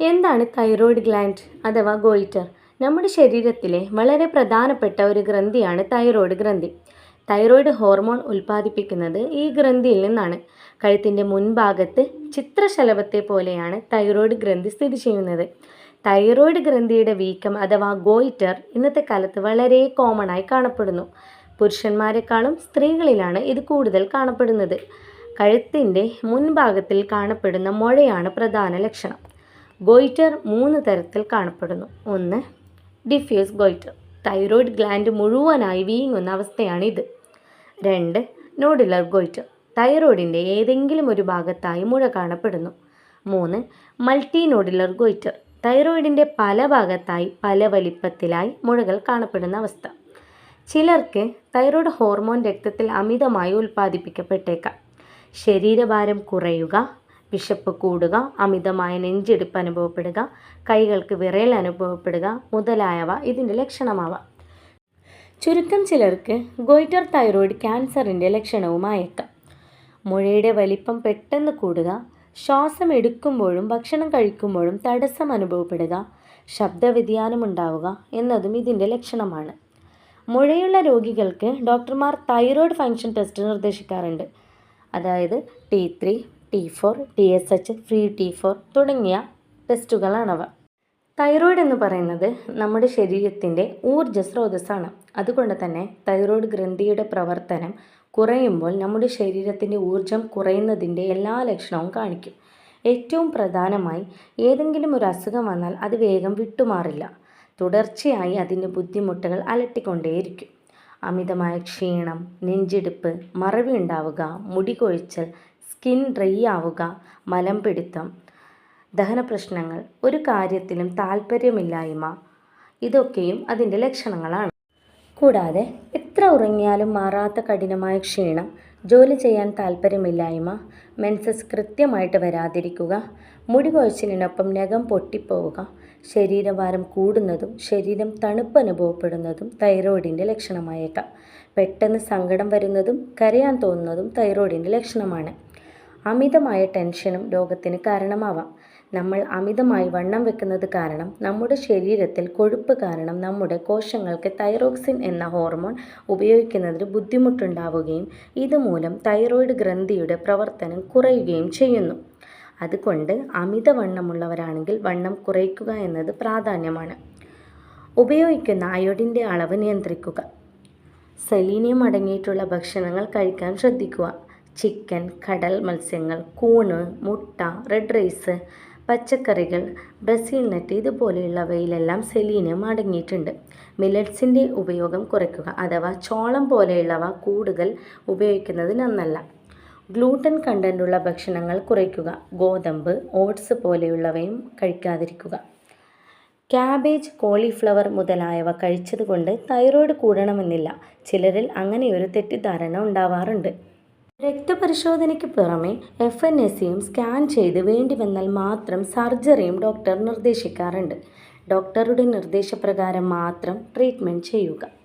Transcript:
എന്താണ് thyroid gland അഥവാ goitre നമ്മുടെ ശരീരത്തിലെ വളരെ പ്രധാനപ്പെട്ട ഒരു ഗ്രന്ഥിയാണ് തൈറോയ്ഡ് ഗ്രന്ഥി. തൈറോയ്ഡ് ഹോർമോൺ ഉൽപ്പാദിപ്പിക്കുന്നത് ഈ ഗ്രന്ഥിയിൽ നിന്നാണ്. കഴുത്തിന്റെ മുൻഭാഗത്ത് ചിത്രശലഭത്തെ പോലെയാണ് തൈറോയ്ഡ് ഗ്രന്ഥി സ്ഥിതി ചെയ്യുന്നത്. തൈറോയ്ഡ് ഗ്രന്ഥിയുടെ വീക്കം അഥവാ ഗോയിറ്റർ ഇന്നത്തെ കാലത്ത് വളരെ കോമൺ ആയി കാണപ്പെടുന്നു. പുരുഷന്മാരെക്കാളും സ്ത്രീകളിലാണ് ഇത് കൂടുതൽ കാണപ്പെടുന്നത്. കഴുത്തിന്റെ മുൻഭാഗത്തിൽ കാണപ്പെടുന്ന മുഴയാണ് പ്രധാന ലക്ഷണം. ഗോയിറ്റർ മൂന്ന് തരത്തിൽ കാണപ്പെടുന്നു. ഒന്ന് ഡിഫ്യൂസ് ഗോയിറ്റർ തൈറോയ്ഡ് ഗ്ലാൻഡ് മുഴുവനായി വീങ്ങുന്ന അവസ്ഥയാണിത്. രണ്ട് നോഡുലർ ഗോയിറ്റർ തൈറോയിഡിന്റെ ഏതെങ്കിലും ഒരു ഭാഗത്തായി മുഴ കാണപ്പെടുന്നു. മൂന്ന് മൾട്ടി നോഡുലർ ഗോയിറ്റർ തൈറോയിഡിന്റെ പല ഭാഗത്തായി പല വലിപ്പത്തിലായി മുഴകൾ കാണപ്പെടുന്ന അവസ്ഥ. ചിലർക്ക് തൈറോയ്ഡ് ഹോർമോൺ രക്തത്തിൽ അമിതമായി ഉൽപ്പാദിപ്പിക്കപ്പെട്ടേക്കാം. ശരീരഭാരം കുറയുക വിശപ്പ് കൂടുക അമിതമായ നെഞ്ചെടുപ്പ് അനുഭവപ്പെടുക കൈകൾക്ക് വിറയൽ അനുഭവപ്പെടുക മുതലായവ ഇതിന്റെ ലക്ഷണമാവാം. ചുരുക്കം ചിലർക്ക് ഗോയിറ്റർ തൈറോയിഡ് ക്യാൻസറിന്റെ ലക്ഷണവുമായേക്കാം. മുഴയുടെ വലിപ്പം പെട്ടെന്ന് കൂടുക ശ്വാസം എടുക്കുമ്പോഴും ഭക്ഷണം കഴിക്കുമ്പോഴും തടസ്സം അനുഭവപ്പെടുക ശബ്ദ വ്യതിയാനം ഉണ്ടാവുക എന്നതും ഇതിന്റെ ലക്ഷണമാണ്. മുഴയുള്ള രോഗികൾക്ക് ഡോക്ടർമാർ തൈറോയ്ഡ് ഫങ്ഷൻ ടെസ്റ്റ് നിർദ്ദേശിക്കാറുണ്ട്. അതായത് T three T four T S H free T four തുടങ്ങിയ ടെസ്റ്റുകളാണവ. തൈറോയ്ഡ് എന്ന് പറയുന്നത് നമ്മുടെ ശരീരത്തിന്റെ ഊർജ സ്രോതസ്സാണ്. അതുകൊണ്ട് തന്നെ തൈറോയ്ഡ് ഗ്രന്ഥിയുടെ പ്രവർത്തനം കുറയുമ്പോൾ നമ്മുടെ ശരീരത്തിന്റെ ഊർജം കുറയുന്നതിന്റെ എല്ലാ ലക്ഷണവും കാണിക്കും. ഏറ്റവും പ്രധാനമായി ഏതെങ്കിലും ഒരു അസുഖം വന്നാൽ അത് വേഗം വിട്ടുമാറില്ല. തുടർച്ചയായി അതിന്റെ ബുദ്ധിമുട്ടുകൾ അലട്ടിക്കൊണ്ടേയിരിക്കും. അമിതമായ ക്ഷീണം നെഞ്ചിടിപ്പ് മറവി ഉണ്ടാവുക മുടി കൊഴിച്ചൽ സ്കിൻ ഡ്രൈ ആവുക മലംപിടുത്തം ദഹന പ്രശ്നങ്ങൾ ഒരു കാര്യത്തിലും താല്പര്യമില്ലായ്മ ഇതൊക്കെയും അതിന്റെ ലക്ഷണങ്ങളാണ്. കൂടാതെ എത്ര ഉറങ്ങിയാലും മാറാത്ത കഠിനമായ ക്ഷീണം ജോലി ചെയ്യാൻ താല്പര്യമില്ലായ്മ മെൻസസ് കൃത്യമായിട്ട് വരാതിരിക്കുക മുടി കൊഴിച്ചിലിനൊപ്പം നഖം പൊട്ടിപ്പോവുക ശരീരഭാരം കൂടുന്നതും ശരീരം തണുപ്പ് അനുഭവപ്പെടുന്നതും തൈറോയിഡിന്റെ ലക്ഷണമായേക്കാം. പെട്ടെന്ന് സങ്കടം വരുന്നതും കരയാൻ തോന്നുന്നതും തൈറോയിഡിന്റെ ലക്ഷണമാണ്. അമിതമായ ടെൻഷനും രോഗത്തിന് കാരണമാവാം. നമ്മൾ അമിതമായി വണ്ണം വെക്കുന്നത് കാരണം നമ്മുടെ ശരീരത്തിൽ കൊഴുപ്പ് കാരണം നമ്മുടെ കോശങ്ങൾക്ക് തൈറോക്സിൻ എന്ന ഹോർമോൺ ഉപയോഗിക്കുന്നതിന് ബുദ്ധിമുട്ടുണ്ടാവുകയും ഇതുമൂലം തൈറോയിഡ് ഗ്രന്ഥിയുടെ പ്രവർത്തനം കുറയുകയും ചെയ്യുന്നു. അതുകൊണ്ട് അമിതവണ്ണമുള്ളവരാണെങ്കിൽ വണ്ണം കുറയ്ക്കുക എന്നത് പ്രാധാന്യമാണ്. ഉപയോഗിക്കുന്ന അയോഡിന്റെ അളവ് നിയന്ത്രിക്കുക. സെലീനിയം അടങ്ങിയിട്ടുള്ള ഭക്ഷണങ്ങൾ കഴിക്കാൻ ശ്രദ്ധിക്കുക. ചിക്കൻ കടൽ മത്സ്യങ്ങൾ കൂണ് മുട്ട റെഡ് റൈസ് പച്ചക്കറികൾ ബ്രസീൽ നട്ട് ഇതുപോലെയുള്ളവയിലെല്ലാം സെലീനിയം അടങ്ങിയിട്ടുണ്ട്. മില്ലറ്റ്സിന്റെ ഉപയോഗം കുറയ്ക്കുക അഥവാ ചോളം പോലെയുള്ളവ കൂടുതൽ ഉപയോഗിക്കുന്നത് നന്നല്ല. ഗ്ലൂട്ടൻ കണ്ടന്റുള്ള ഭക്ഷണങ്ങൾ കുറയ്ക്കുക ഗോതമ്പ് ഓട്സ് പോലെയുള്ളവയും കഴിക്കാതിരിക്കുക. ക്യാബേജ് കോളിഫ്ലവർ മുതലായവ കഴിച്ചതുകൊണ്ട് തൈറോയ്ഡ് കൂടണമെന്നില്ല. ചിലരിൽ അങ്ങനെയൊരു തെറ്റിദ്ധാരണ ഉണ്ടാവാറുണ്ട്. രക്തപരിശോധനയ്ക്ക് പുറമെ എഫ് എൻ എസ് സിയും സ്കാൻ ചെയ്ത് വേണ്ടി വന്നാൽ മാത്രം സർജറിയും ഡോക്ടർ നിർദ്ദേശിക്കാറുണ്ട്. ഡോക്ടറുടെ നിർദ്ദേശപ്രകാരം മാത്രം ട്രീറ്റ്മെന്റ് ചെയ്യുക.